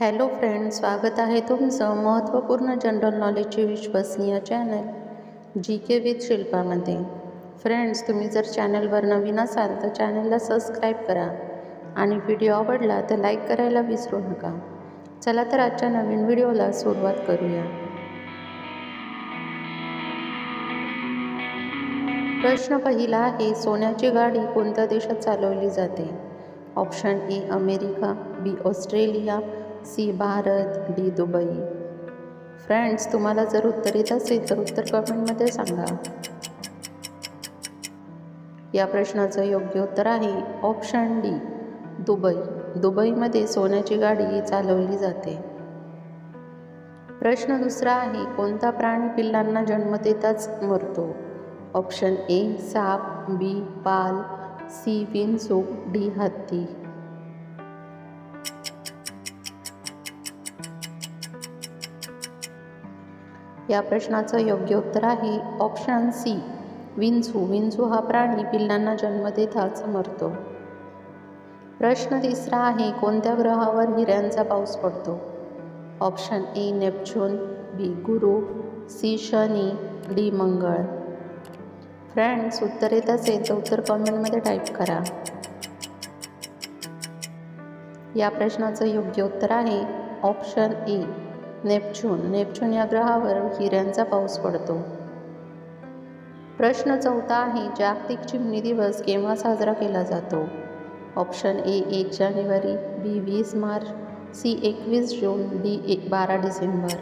Hello friends स्वागत आहे तुमचं महत्त्वपूर्ण जनरल नॉलेजची विश्वसनीय चॅनल जी के विथ शिल्पामध्ये. फ्रेंड्स तुम्ही जर चॅनलवर नवीन असाल तर चॅनलला सबस्क्राईब करा आणि व्हिडिओ आवडला तर लाईक करायला विसरू नका. चला तर आजच्या नवीन व्हिडिओला सुरुवात करूया. प्रश्न पहिला आहे सोन्याची गाडी कोणत्या देशात चालवली जाते? Option A America B Australia C Bharat D Dubai. Friends तुम्हाला जर उत्तर येत असेल तर उत्तर कमेंटमध्ये सांगा. या प्रश्नाचं योग्य उत्तर आहे ऑप्शन डी दुबई. दुबईमध्ये सोन्याची गाडी चालवली जाते. प्रश्न दुसरा आहे कोणता प्राणी पिल्लांना जन्म देताच मरतो? ऑप्शन ए साप बी पाल सी विंचूक डी हत्ती. या प्रश्नाचं योग्य उत्तर आहे ऑप्शन सी विंचू विंचू हा प्राणी पिल्लांना जन्म देताच मरतो. प्रश्न तिसरा आहे कोणत्या ग्रहावर हिऱ्यांचा पाऊस पडतो? Option A Neptune B Guru. C Shani. D मंगळ. फ्रेंड्स उत्तर येत असेल तर उत्तर कमेंटमध्ये टाईप करा. या प्रश्नाचं योग्य उत्तर आहे ऑप्शन ए नेपच्यून नेपच्यून या ग्रहावर हिऱ्यांचा पाऊस पडतो. प्रश्न चौथा आहे जागतिक चिमणी दिवस केव्हा साजरा केला जातो? ऑप्शन ए एक जानेवारी बी वीस मार्च सी एकवीस जून डी एक बारा डिसेंबर.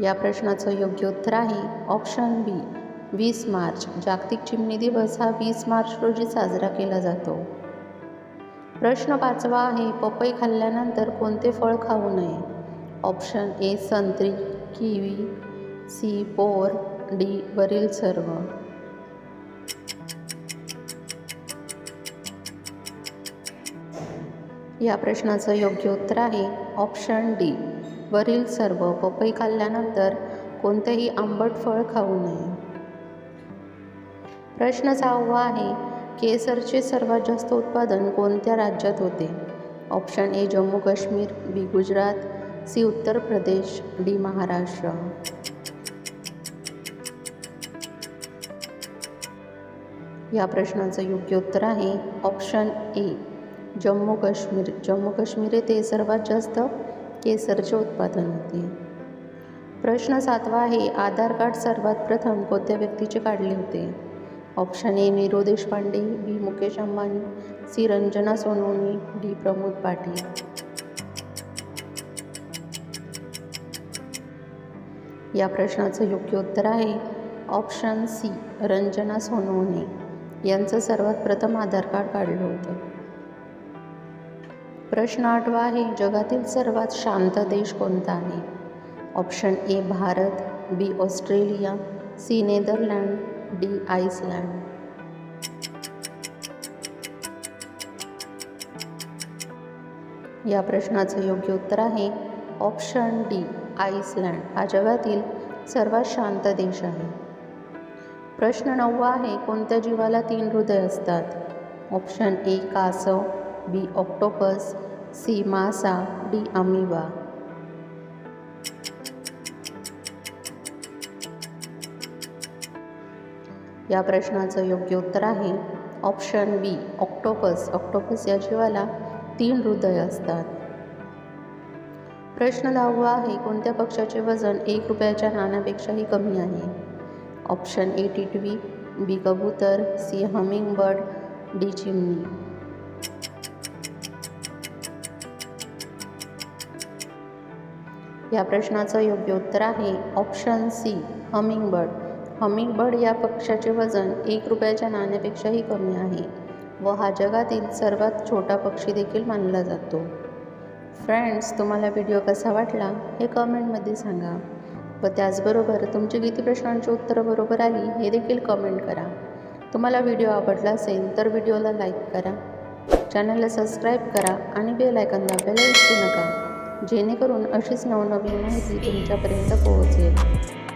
या प्रश्नाचं योग्य उत्तर आहे ऑप्शन बी वीस मार्च. जागतिक चिमणी दिवस हा वीस मार्च रोजी साजरा केला जातो. प्रश्न पाचवा आहे पपई खाल्ल्यानंतर कोणते फळ खाऊ नये? ऑप्शन ए संत्री किवी सी पोर डी वरील सर्व. या प्रश्नाचं योग्य उत्तर आहे ऑप्शन डी वरील सर्व. पपई खाल्ल्यानंतर कोणतेही आंबट फळ खाऊ नये. प्रश्न सहावा आहे केसरचे सर्वात जास्त उत्पादन कोणत्या राज्यात होते? Option A Jammu Kashmir B Gujarat C Uttar Pradesh D Maharashtra. या प्रश्नाचं योग्य उत्तर आहे ऑप्शन ए जम्मू काश्मीर. जम्मू काश्मीर येथे सर्वात जास्त केसरचे उत्पादन होते. प्रश्न सातवा आहे आधार कार्ड सर्वात प्रथम कोणत्या व्यक्तीचे काढले होते? Option A Niro Deshpande B Mukesh Ambani C Ranjana Sonawane D Pramod Patil. या प्रश्नाचं योग्य उत्तर आहे. Option C Ranjana Sonawane. यांचं सर्वात प्रथम आधार कार्ड काढलं होतं. प्रश्न आठवा आहे जगातील सर्वात शांत देश कोणता आहे? Option A Bharat B Australia C Netherland D Iceland या प्रश्नाचं योग्य उत्तर आहे ऑप्शन डी आईसलँड हा जगातील सर्वात शांत देश आहे. प्रश्न नववा आहे कोणत्या जीवाला तीन हृदय असतात? ऑप्शन ए कासव बी ऑक्टोपस सी मासा डी अमिबा. या प्रश्नाचं योग्य उत्तर आहे. ऑप्शन बी ऑक्टोपस ऑक्टोपस या जीवाला तीन हृदय असतात. प्रश्न दहावा आहे कोणत्या पक्षाचे वजन एक रुपयाच्या नाण्यापेक्षाही कमी आहे? ऑप्शन ए टिटवी. बी कबूतर. सी हमिंग बर्ड डी चिमणी. या प्रश्नाचं योग्य उत्तर आहे option C humming bird hummingbird या पक्षाचे वजन एक रुपयाच्या नाण्यापेक्षाही कमी आहे व हा जगातील सर्वात छोटा पक्षी देखील मानला जातो. फ्रेंड्स तुम्हाला व्हिडिओ कसा वाटला हे कमेंटमध्ये सांगा व त्याचबरोबर तुमची किती प्रश्नांची उत्तरं बरोबर आली हे देखील कमेंट करा. तुम्हाला व्हिडिओ आवडला असेल तर व्हिडिओला लाईक करा चॅनलला सबस्क्राईब करा आणि बेल आयकॉन दाबायला विसरू नका जेणेकरून अशीच नवनवीन माहिती तुमच्यापर्यंत पोहोचेल.